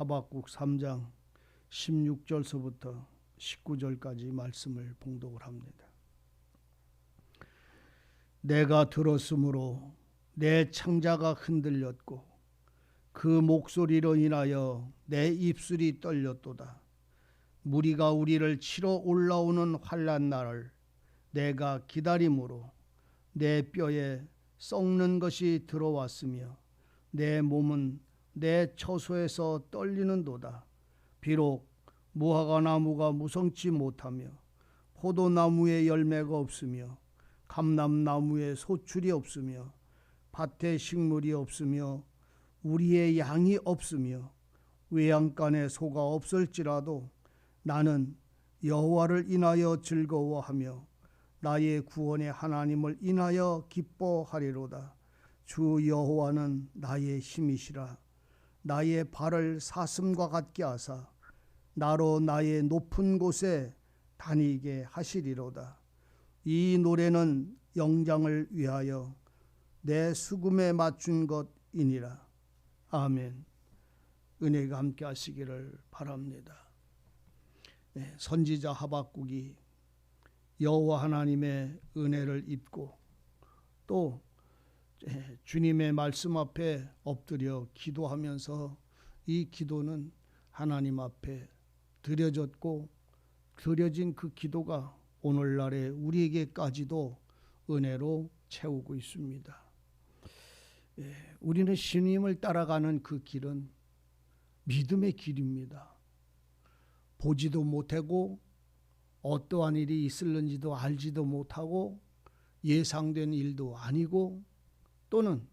하박국 3장 16절서부터 19절까지 말씀을 봉독을 합니다. 내가 들었으므로 내 창자가 흔들렸고 그 목소리로 인하여 내 입술이 떨렸도다. 무리가 우리를 치러 올라오는 환란 날을 내가 기다림으로 내 뼈에 썩는 것이 들어왔으며 내 몸은 내 처소에서 떨리는도다. 비록 무화과 나무가 무성치 못하며 포도나무에 열매가 없으며 감람나무에 소출이 없으며 밭에 식물이 없으며 우리의 양이 없으며 외양간에 소가 없을지라도 나는 여호와를 인하여 즐거워하며 나의 구원의 하나님을 인하여 기뻐하리로다. 주 여호와는 나의 힘이시라. 나의 발을 사슴과 같게 하사 나로 나의 높은 곳에 다니게 하시리로다. 이 노래는 영장을 위하여 내 수금에 맞춘 것이니라. 아멘. 은혜가 함께 하시기를 바랍니다. 네, 선지자 하박국이 여호와 하나님의 은혜를 입고 또 예, 주님의 말씀 앞에 엎드려 기도하면서 이 기도는 하나님 앞에 드려졌고 드려진 그 기도가 오늘날에 우리에게까지도 은혜로 채우고 있습니다. 예, 우리는 신임을 따라가는 그 길은 믿음의 길입니다. 보지도 못하고 어떠한 일이 있을는지도 알지도 못하고 예상된 일도 아니고 또는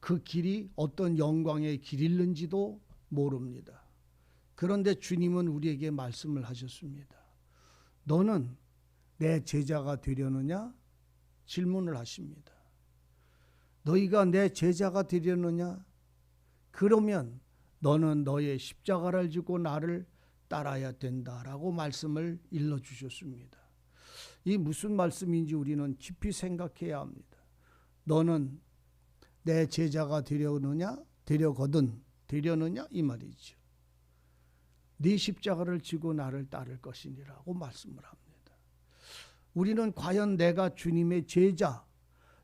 그 길이 어떤 영광의 길일는지도 모릅니다. 그런데 주님은 우리에게 말씀을 하셨습니다. 너는 내 제자가 되려느냐? 질문을 하십니다. 너희가 내 제자가 되려느냐? 그러면 너는 너의 십자가를 지고 나를 따라야 된다라고 말씀을 일러 주셨습니다. 이 무슨 말씀인지 우리는 깊이 생각해야 합니다. 너는 내 제자가 되려느냐? 되려거든 되려느냐 이 말이죠. 네 십자가를 지고 나를 따를 것이니라고 말씀을 합니다. 우리는 과연 내가 주님의 제자,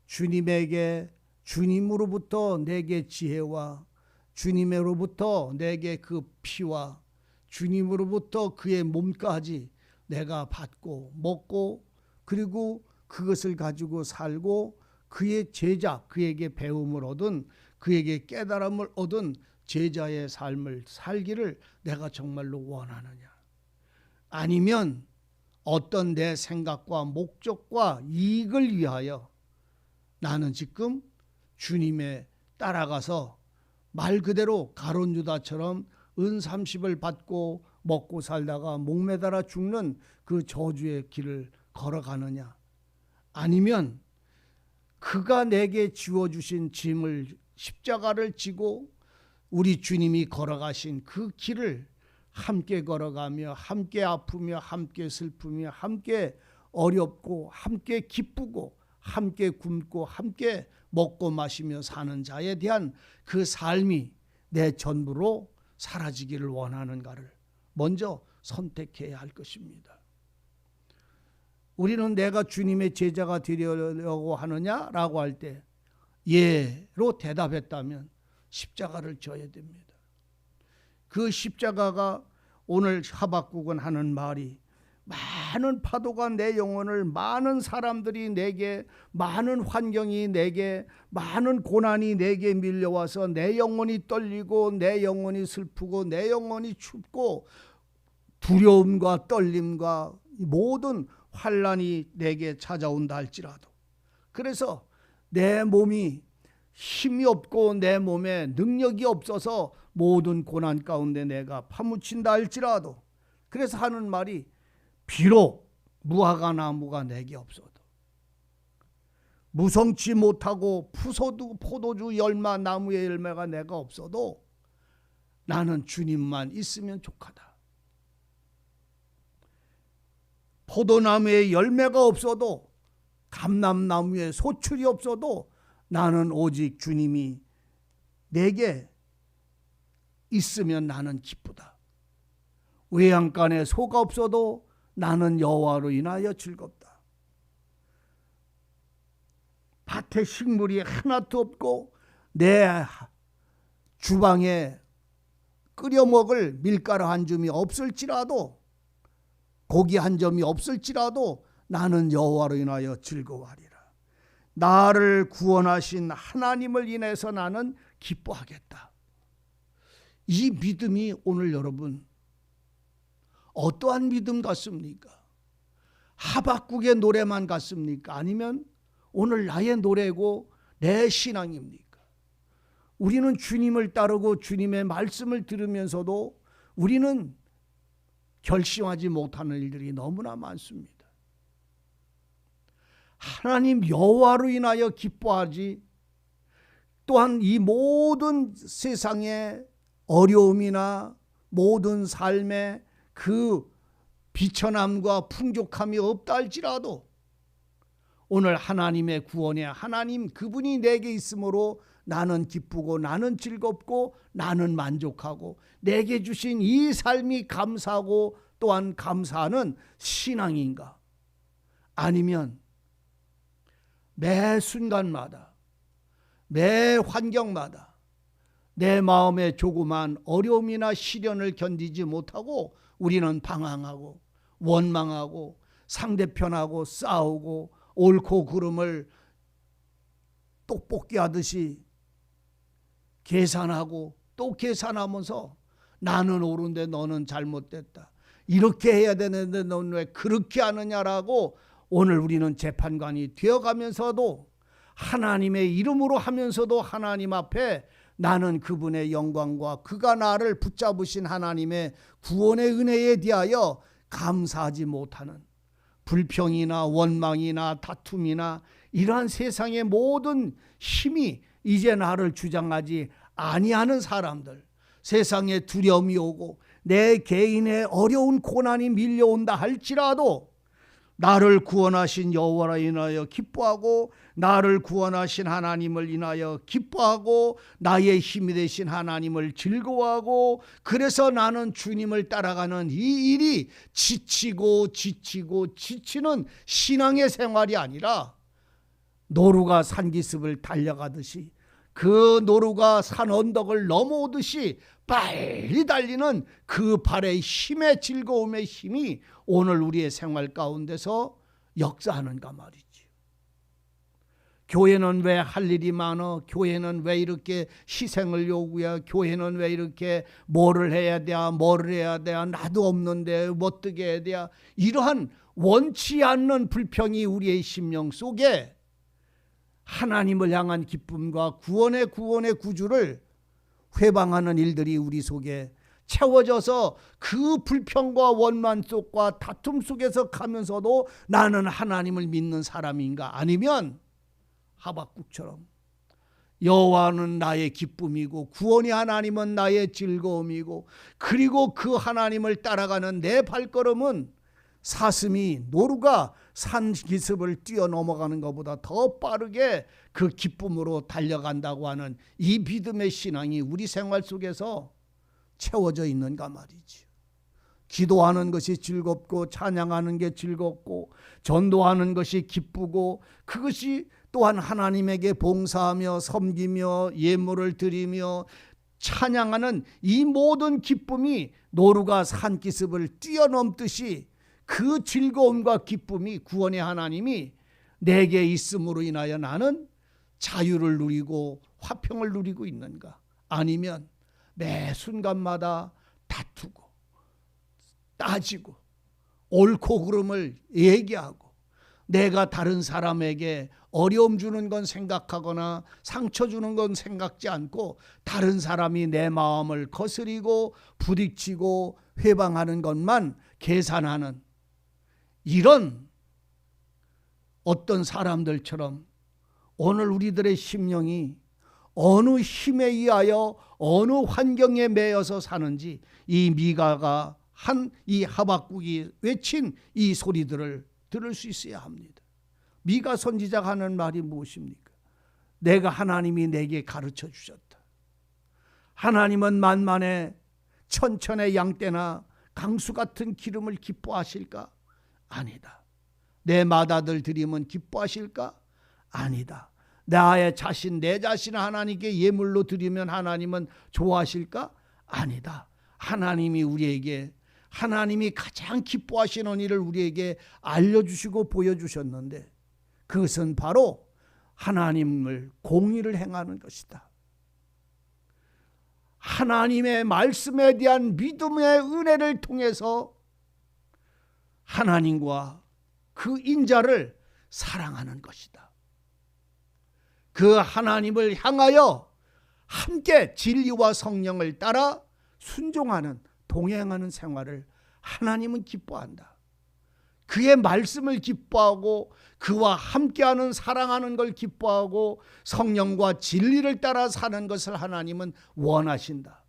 주님에게 주님으로부터 내게 지혜와 주님으로부터 내게 그 피와 주님으로부터 그의 몸까지 내가 받고 먹고 그리고 그것을 가지고 살고 그의 제자 그에게 배움을 얻은 그에게 깨달음을 얻은 제자의 삶을 살기를 내가 정말로 원하느냐? 아니면 어떤 내 생각과 목적과 이익을 위하여 나는 지금 주님의 따라가서 말 그대로 가론 유다처럼 은 30을 받고 먹고 살다가 목매달아 죽는 그 저주의 길을 걸어가느냐? 아니면 그가 내게 지워 주신 짐을 십자가를 지고 우리 주님이 걸어가신 그 길을 함께 걸어가며 함께 아프며 함께 슬프며 함께 어렵고 함께 기쁘고 함께 굶고 함께 먹고 마시며 사는 자에 대한 그 삶이 내 전부로 사라지기를 원하는가를 먼저 선택해야 할 것입니다. 우리는 내가 주님의 제자가 되려고 하느냐라고 할 때 예로 대답했다면 십자가를 져야 됩니다. 그 십자가가 오늘 하박국은 하는 말이 많은 파도가 내 영혼을 많은 사람들이 내게 많은 환경이 내게 많은 고난이 내게 밀려와서 내 영혼이 떨리고 내 영혼이 슬프고 내 영혼이 춥고 두려움과 떨림과 모든 환란이 내게 찾아온다 할지라도 그래서 내 몸이 힘이 없고 내 몸에 능력이 없어서 모든 고난 가운데 내가 파묻힌다 할지라도 그래서 하는 말이 비록 무화과 나무가 내게 없어도 무성치 못하고 푸소도 포도주 열마 나무의 열매가 내가 없어도 나는 주님만 있으면 족하다. 포도나무에 열매가 없어도 감람나무에 소출이 없어도 나는 오직 주님이 내게 있으면 나는 기쁘다. 외양간에 소가 없어도 나는 여호와로 인하여 즐겁다. 밭에 식물이 하나도 없고 내 주방에 끓여 먹을 밀가루 한 줌이 없을지라도 고기 한 점이 없을지라도 나는 여호와로 인하여 즐거워하리라. 나를 구원하신 하나님을 인해서 나는 기뻐하겠다. 이 믿음이 오늘 여러분 어떠한 믿음 같습니까? 하박국의 노래만 같습니까? 아니면 오늘 나의 노래고 내 신앙입니까? 우리는 주님을 따르고 주님의 말씀을 들으면서도 우리는 결심하지 못하는 일들이 너무나 많습니다. 하나님 여호와로 인하여 기뻐하지 또한 이 모든 세상의 어려움이나 모든 삶의 그 비천함과 풍족함이 없다 할지라도 오늘 하나님의 구원에 하나님 그분이 내게 있으므로 나는 기쁘고 나는 즐겁고 나는 만족하고 내게 주신 이 삶이 감사하고 또한 감사하는 신앙인가? 아니면 매 순간마다 매 환경마다 내 마음의 조그만 어려움이나 시련을 견디지 못하고 우리는 방황하고 원망하고 상대편하고 싸우고 옳고 그름을 떡볶이 하듯이 계산하고 또 계산하면서 나는 옳은데 너는 잘못됐다. 이렇게 해야 되는데 너는 왜 그렇게 하느냐라고 오늘 우리는 재판관이 되어가면서도 하나님의 이름으로 하면서도 하나님 앞에 나는 그분의 영광과 그가 나를 붙잡으신 하나님의 구원의 은혜에 대하여 감사하지 못하는 불평이나 원망이나 다툼이나 이러한 세상의 모든 힘이 이제 나를 주장하지 아니하는 사람들 세상에 두려움이 오고 내 개인의 어려운 고난이 밀려온다 할지라도 나를 구원하신 여호와라 인하여 기뻐하고 나를 구원하신 하나님을 인하여 기뻐하고 나의 힘이 되신 하나님을 즐거워하고 그래서 나는 주님을 따라가는 이 일이 지치고 지치고 지치는 신앙의 생활이 아니라 노루가 산기슭을 달려가듯이 그 노루가 산 언덕을 넘어오듯이 빨리 달리는 그 발의 힘의 즐거움의 힘이 오늘 우리의 생활 가운데서 역사하는가 말이지. 교회는 왜 할 일이 많어? 교회는 왜 이렇게 희생을 요구해? 교회는 왜 이렇게 뭐를 해야 돼? 뭐를 해야 돼? 나도 없는데 어떻게 해야 돼? 이러한 원치 않는 불평이 우리의 심령 속에 하나님을 향한 기쁨과 구원의 구원의 구주를 회방하는 일들이 우리 속에 채워져서 그 불평과 원만 속과 다툼 속에서 가면서도 나는 하나님을 믿는 사람인가? 아니면 하박국처럼 여호와는 나의 기쁨이고 구원의 하나님은 나의 즐거움이고 그리고 그 하나님을 따라가는 내 발걸음은 사슴이 노루가 산 기습을 뛰어넘어가는 것보다 더 빠르게 그 기쁨으로 달려간다고 하는 이 믿음의 신앙이 우리 생활 속에서 채워져 있는가 말이지. 기도하는 것이 즐겁고 찬양하는 게 즐겁고 전도하는 것이 기쁘고 그것이 또한 하나님에게 봉사하며 섬기며 예물을 드리며 찬양하는 이 모든 기쁨이 노루가 산기슭을 뛰어넘듯이 그 즐거움과 기쁨이 구원의 하나님이 내게 있음으로 인하여 나는 자유를 누리고 화평을 누리고 있는가? 아니면 매 순간마다 다투고 따지고 옳고 그름을 얘기하고 내가 다른 사람에게 어려움 주는 건 생각하거나 상처 주는 건 생각지 않고 다른 사람이 내 마음을 거스리고 부딪히고 회방하는 것만 계산하는 이런 어떤 사람들처럼 오늘 우리들의 심령이 어느 힘에 의하여 어느 환경에 매여서 사는지 이 미가가 한 이 하박국이 외친 이 소리들을 들을 수 있어야 합니다. 미가 선지자가 하는 말이 무엇입니까? 내가 하나님이 내게 가르쳐 주셨다. 하나님은 만만의 천천의 양떼나 강수 같은 기름을 기뻐하실까? 아니다. 내 맏아들 드림은 기뻐하실까? 아니다. 나의 자신, 내 자신을 하나님께 예물로 드리면 하나님은 좋아하실까? 아니다. 하나님이 우리에게 하나님이 가장 기뻐하시는 일을 우리에게 알려주시고 보여주셨는데 그것은 바로 하나님을 공의를 행하는 것이다. 하나님의 말씀에 대한 믿음의 은혜를 통해서 하나님과 그 인자를 사랑하는 것이다. 그 하나님을 향하여 함께 진리와 성령을 따라 순종하는 동행하는 생활을 하나님은 기뻐한다. 그의 말씀을 기뻐하고 그와 함께하는 사랑하는 걸 기뻐하고 성령과 진리를 따라 사는 것을 하나님은 원하신다.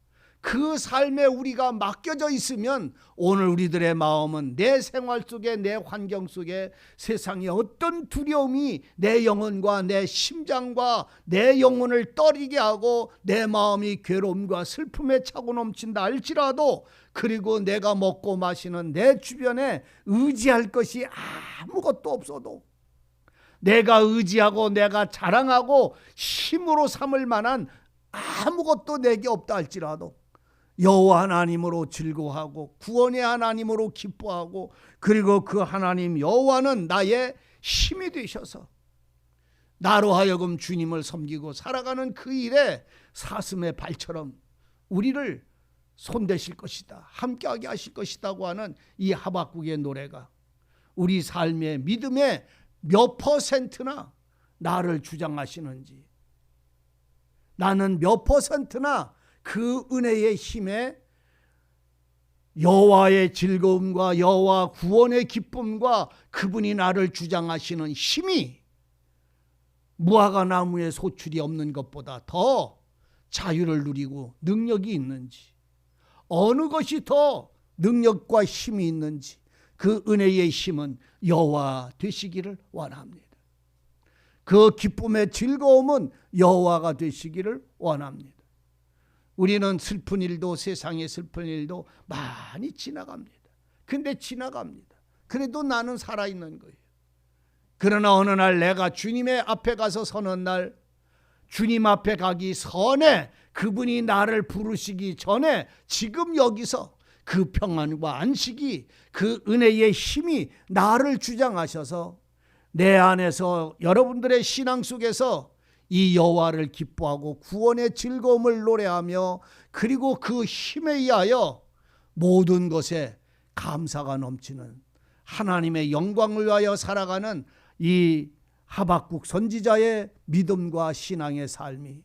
그 삶에 우리가 맡겨져 있으면 오늘 우리들의 마음은 내 생활 속에 내 환경 속에 세상에 어떤 두려움이 내 영혼과 내 심장과 내 영혼을 떨리게 하고 내 마음이 괴로움과 슬픔에 차고 넘친다 할지라도 그리고 내가 먹고 마시는 내 주변에 의지할 것이 아무것도 없어도 내가 의지하고 내가 자랑하고 힘으로 삼을 만한 아무것도 내게 없다 할지라도 여호와 하나님으로 즐거워하고 구원의 하나님으로 기뻐하고 그리고 그 하나님 여호와는 나의 힘이 되셔서 나로 하여금 주님을 섬기고 살아가는 그 일에 사슴의 발처럼 우리를 손대실 것이다. 함께하게 하실 것이다고 하는 이 하박국의 노래가 우리 삶의 믿음의 몇 퍼센트나 나를 주장하시는지 나는 몇 퍼센트나 그 은혜의 힘에 여호와의 즐거움과 여호와 구원의 기쁨과 그분이 나를 주장하시는 힘이 무화과 나무의 소출이 없는 것보다 더 자유를 누리고 능력이 있는지 어느 것이 더 능력과 힘이 있는지 그 은혜의 힘은 여호와 되시기를 원합니다. 그 기쁨의 즐거움은 여호와가 되시기를 원합니다. 우리는 슬픈 일도 세상의 슬픈 일도 많이 지나갑니다. 근데 지나갑니다. 그래도 나는 살아있는 거예요. 그러나 어느 날 내가 주님의 앞에 가서 서는 날 주님 앞에 가기 전에 그분이 나를 부르시기 전에 지금 여기서 그 평안과 안식이 그 은혜의 힘이 나를 주장하셔서 내 안에서 여러분들의 신앙 속에서 이 여호와를 기뻐하고 구원의 즐거움을 노래하며 그리고 그 힘에 의하여 모든 것에 감사가 넘치는 하나님의 영광을 위하여 살아가는 이 하박국 선지자의 믿음과 신앙의 삶이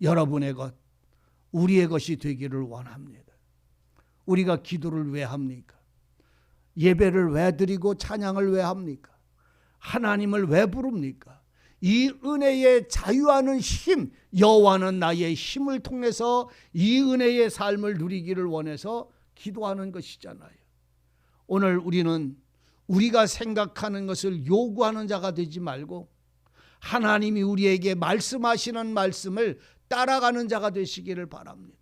여러분의 것, 우리의 것이 되기를 원합니다. 우리가 기도를 왜 합니까? 예배를 왜 드리고 찬양을 왜 합니까? 하나님을 왜 부릅니까? 이 은혜의 자유하는 힘, 여호와는 나의 힘을 통해서 이 은혜의 삶을 누리기를 원해서 기도하는 것이잖아요. 오늘 우리는 우리가 생각하는 것을 요구하는 자가 되지 말고 하나님이 우리에게 말씀하시는 말씀을 따라가는 자가 되시기를 바랍니다.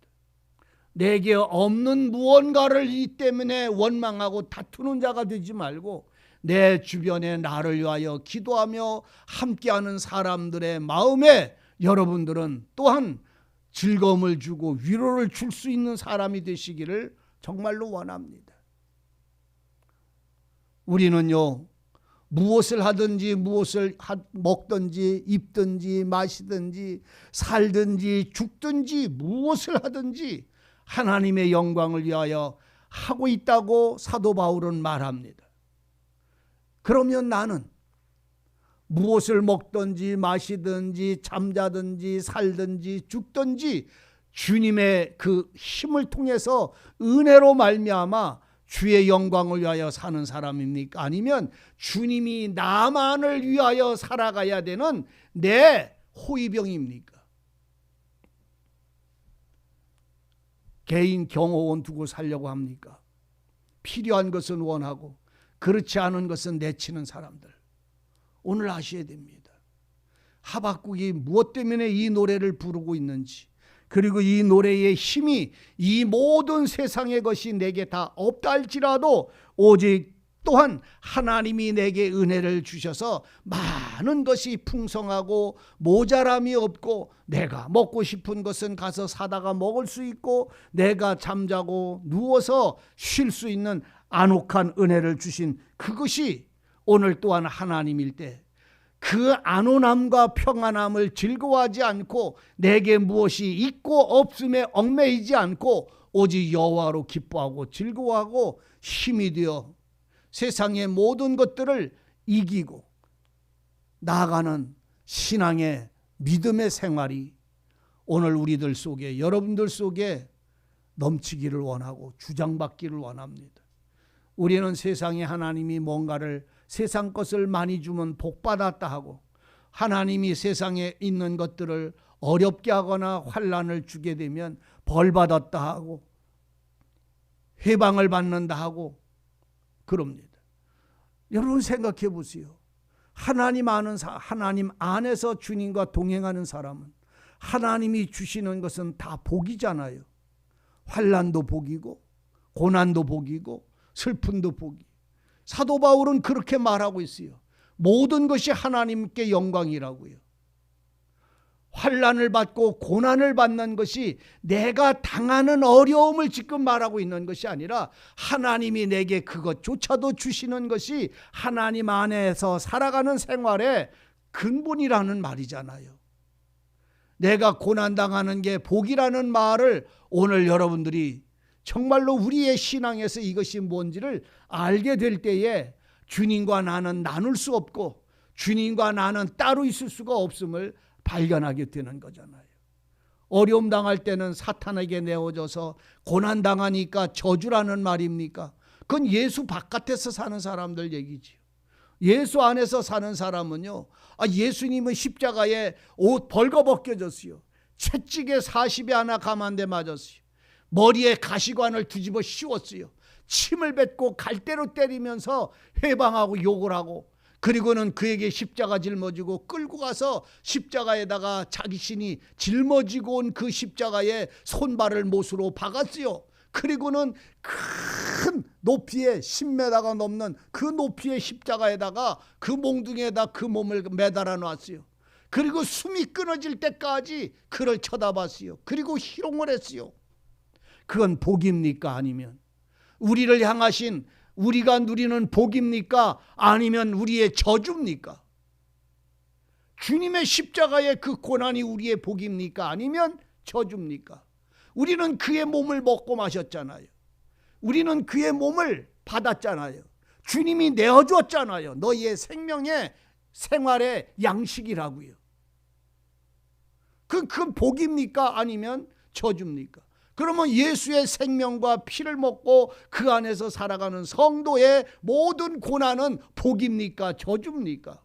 내게 없는 무언가를 이 때문에 원망하고 다투는 자가 되지 말고 내 주변에 나를 위하여 기도하며 함께하는 사람들의 마음에 여러분들은 또한 즐거움을 주고 위로를 줄 수 있는 사람이 되시기를 정말로 원합니다. 우리는요, 무엇을 하든지 무엇을 먹든지 입든지 마시든지 살든지 죽든지 무엇을 하든지 하나님의 영광을 위하여 하고 있다고 사도 바울은 말합니다. 그러면 나는 무엇을 먹든지 마시든지 잠자든지 살든지 죽든지 주님의 그 힘을 통해서 은혜로 말미암아 주의 영광을 위하여 사는 사람입니까? 아니면 주님이 나만을 위하여 살아가야 되는 내 호위병입니까? 개인 경호원 두고 살려고 합니까? 필요한 것은 원하고 그렇지 않은 것은 내치는 사람들. 오늘 아셔야 됩니다. 하박국이 무엇 때문에 이 노래를 부르고 있는지 그리고 이 노래의 힘이 이 모든 세상의 것이 내게 다 없다 할지라도 오직 또한 하나님이 내게 은혜를 주셔서 많은 것이 풍성하고 모자람이 없고 내가 먹고 싶은 것은 가서 사다가 먹을 수 있고 내가 잠자고 누워서 쉴 수 있는 안옥한 은혜를 주신 그것이 오늘 또한 하나님일 때 그 안온함과 평안함을 즐거워하지 않고 내게 무엇이 있고 없음에 얽매이지 않고 오직 여호와로 기뻐하고 즐거워하고 힘이 되어 세상의 모든 것들을 이기고 나아가는 신앙의 믿음의 생활이 오늘 우리들 속에 여러분들 속에 넘치기를 원하고 주장받기를 원합니다. 우리는 세상에 하나님이 뭔가를 세상 것을 많이 주면 복 받았다 하고 하나님이 세상에 있는 것들을 어렵게 하거나 환란을 주게 되면 벌 받았다 하고 해방을 받는다 하고 그럽니다. 여러분 생각해 보세요. 하나님 아는 사, 하나님 안에서 주님과 동행하는 사람은 하나님이 주시는 것은 다 복이잖아요. 환란도 복이고 고난도 복이고 슬픔도 복이. 사도 바울은 그렇게 말하고 있어요. 모든 것이 하나님께 영광이라고요. 환란을 받고 고난을 받는 것이 내가 당하는 어려움을 지금 말하고 있는 것이 아니라 하나님이 내게 그것조차도 주시는 것이 하나님 안에서 살아가는 생활의 근본이라는 말이잖아요. 내가 고난 당하는 게 복이라는 말을 오늘 여러분들이 정말로 우리의 신앙에서 이것이 뭔지를 알게 될 때에 주님과 나는 나눌 수 없고 주님과 나는 따로 있을 수가 없음을 발견하게 되는 거잖아요. 어려움 당할 때는 사탄에게 내어져서 고난 당하니까 저주라는 말입니까? 그건 예수 바깥에서 사는 사람들 얘기지요. 예수 안에서 사는 사람은요. 아 예수님은 십자가에 옷 벌거벗겨졌어요. 채찍에 40에 하나 감한데 맞았어요. 머리에 가시관을 뒤집어 씌웠어요. 침을 뱉고 갈대로 때리면서 회방하고 욕을 하고 그리고는 그에게 십자가 짊어지고 끌고 가서 십자가에다가 자기 신이 짊어지고 온 그 십자가에 손발을 못으로 박았어요. 그리고는 큰 높이에 10m가 넘는 그 높이의 십자가에다가 그 몽둥이에다 그 몸을 매달아 놨어요. 그리고 숨이 끊어질 때까지 그를 쳐다봤어요. 그리고 희롱을 했어요. 그건 복입니까? 아니면 우리를 향하신 우리가 누리는 복입니까? 아니면 우리의 저주입니까? 주님의 십자가의 그 고난이 우리의 복입니까? 아니면 저주입니까? 우리는 그의 몸을 먹고 마셨잖아요. 우리는 그의 몸을 받았잖아요. 주님이 내어줬잖아요. 너희의 생명의 생활의 양식이라고요. 그, 그 복입니까? 아니면 저주입니까? 그러면 예수의 생명과 피를 먹고 그 안에서 살아가는 성도의 모든 고난은 복입니까? 저주입니까?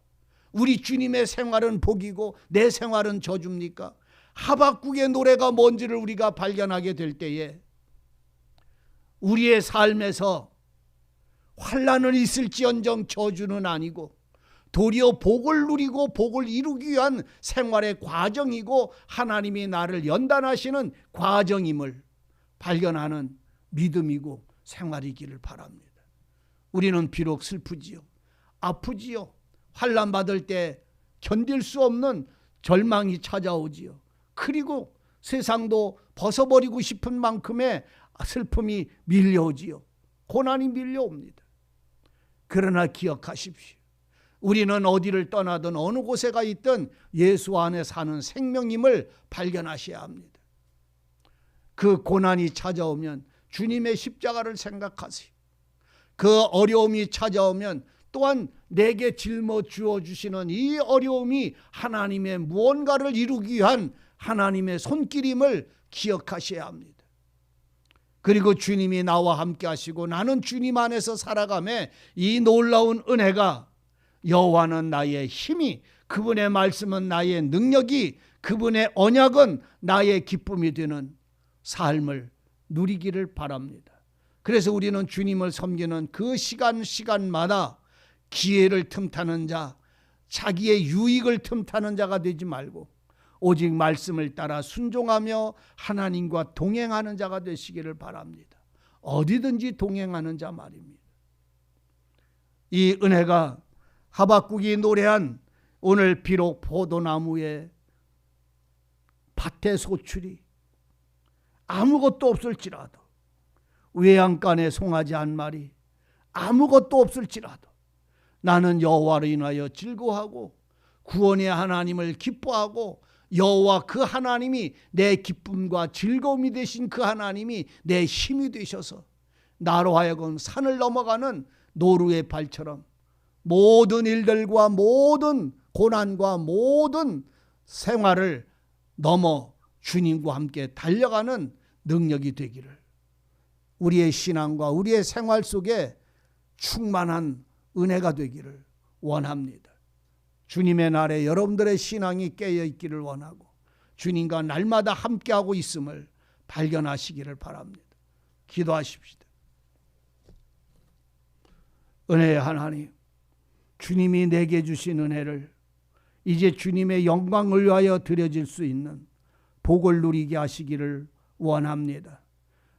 우리 주님의 생활은 복이고 내 생활은 저주입니까? 하박국의 노래가 뭔지를 우리가 발견하게 될 때에 우리의 삶에서 환란은 있을지언정 저주는 아니고 도리어 복을 누리고 복을 이루기 위한 생활의 과정이고 하나님이 나를 연단하시는 과정임을 발견하는 믿음이고 생활이기를 바랍니다. 우리는 비록 슬프지요. 아프지요. 환란 받을 때 견딜 수 없는 절망이 찾아오지요. 그리고 세상도 벗어버리고 싶은 만큼의 슬픔이 밀려오지요. 고난이 밀려옵니다. 그러나 기억하십시오. 우리는 어디를 떠나든 어느 곳에 가 있든 예수 안에 사는 생명임을 발견하셔야 합니다. 그 고난이 찾아오면 주님의 십자가를 생각하세요. 그 어려움이 찾아오면 또한 내게 짊어 주어 주시는 이 어려움이 하나님의 무언가를 이루기 위한 하나님의 손길임을 기억하셔야 합니다. 그리고 주님이 나와 함께 하시고 나는 주님 안에서 살아감에 이 놀라운 은혜가 여호와는 나의 힘이 그분의 말씀은 나의 능력이 그분의 언약은 나의 기쁨이 되는 삶을 누리기를 바랍니다. 그래서 우리는 주님을 섬기는 그 시간 시간마다 기회를 틈타는 자, 자기의 유익을 틈타는 자가 되지 말고 오직 말씀을 따라 순종하며 하나님과 동행하는 자가 되시기를 바랍니다. 어디든지 동행하는 자 말입니다. 이 은혜가 하박국이 노래한 오늘 비록 포도나무에 밭에 소출이 아무것도 없을지라도 외양간에 송아지 한 마리 아무것도 없을지라도 나는 여호와로 인하여 즐거워하고 구원의 하나님을 기뻐하고 여호와 그 하나님이 내 기쁨과 즐거움이 되신 그 하나님이 내 힘이 되셔서 나로 하여금 산을 넘어가는 노루의 발처럼 모든 일들과 모든 고난과 모든 생활을 넘어 주님과 함께 달려가는 능력이 되기를 우리의 신앙과 우리의 생활 속에 충만한 은혜가 되기를 원합니다. 주님의 날에 여러분들의 신앙이 깨어 있기를 원하고 주님과 날마다 함께하고 있음을 발견하시기를 바랍니다. 기도하십시다. 은혜의 하나님, 주님이 내게 주신 은혜를 이제 주님의 영광을 위하여 드려질 수 있는 복을 누리게 하시기를 원합니다.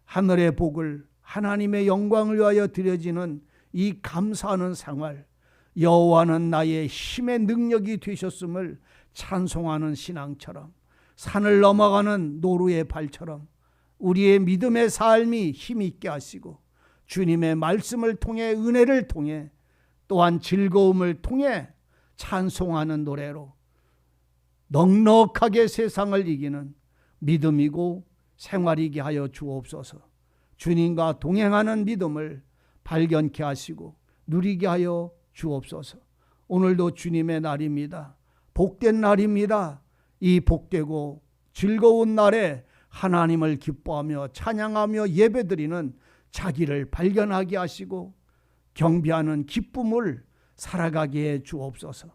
하늘의 복을 하나님의 영광을 위하여 드려지는 이 감사하는 생활, 여호와는 나의 힘의 능력이 되셨음을 찬송하는 신앙처럼 산을 넘어가는 노루의 발처럼 우리의 믿음의 삶이 힘있게 하시고 주님의 말씀을 통해 은혜를 통해 또한 즐거움을 통해 찬송하는 노래로 넉넉하게 세상을 이기는 믿음이고 생활이게 하여 주옵소서. 주님과 동행하는 믿음을 발견케 하시고 누리게 하여 주옵소서. 오늘도 주님의 날입니다. 복된 날입니다. 이 복되고 즐거운 날에 하나님을 기뻐하며 찬양하며 예배드리는 자기를 발견하게 하시고 경배하는 기쁨을 살아가게 해 주옵소서.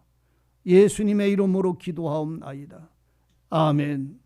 예수님의 이름으로 기도하옵나이다. 아멘.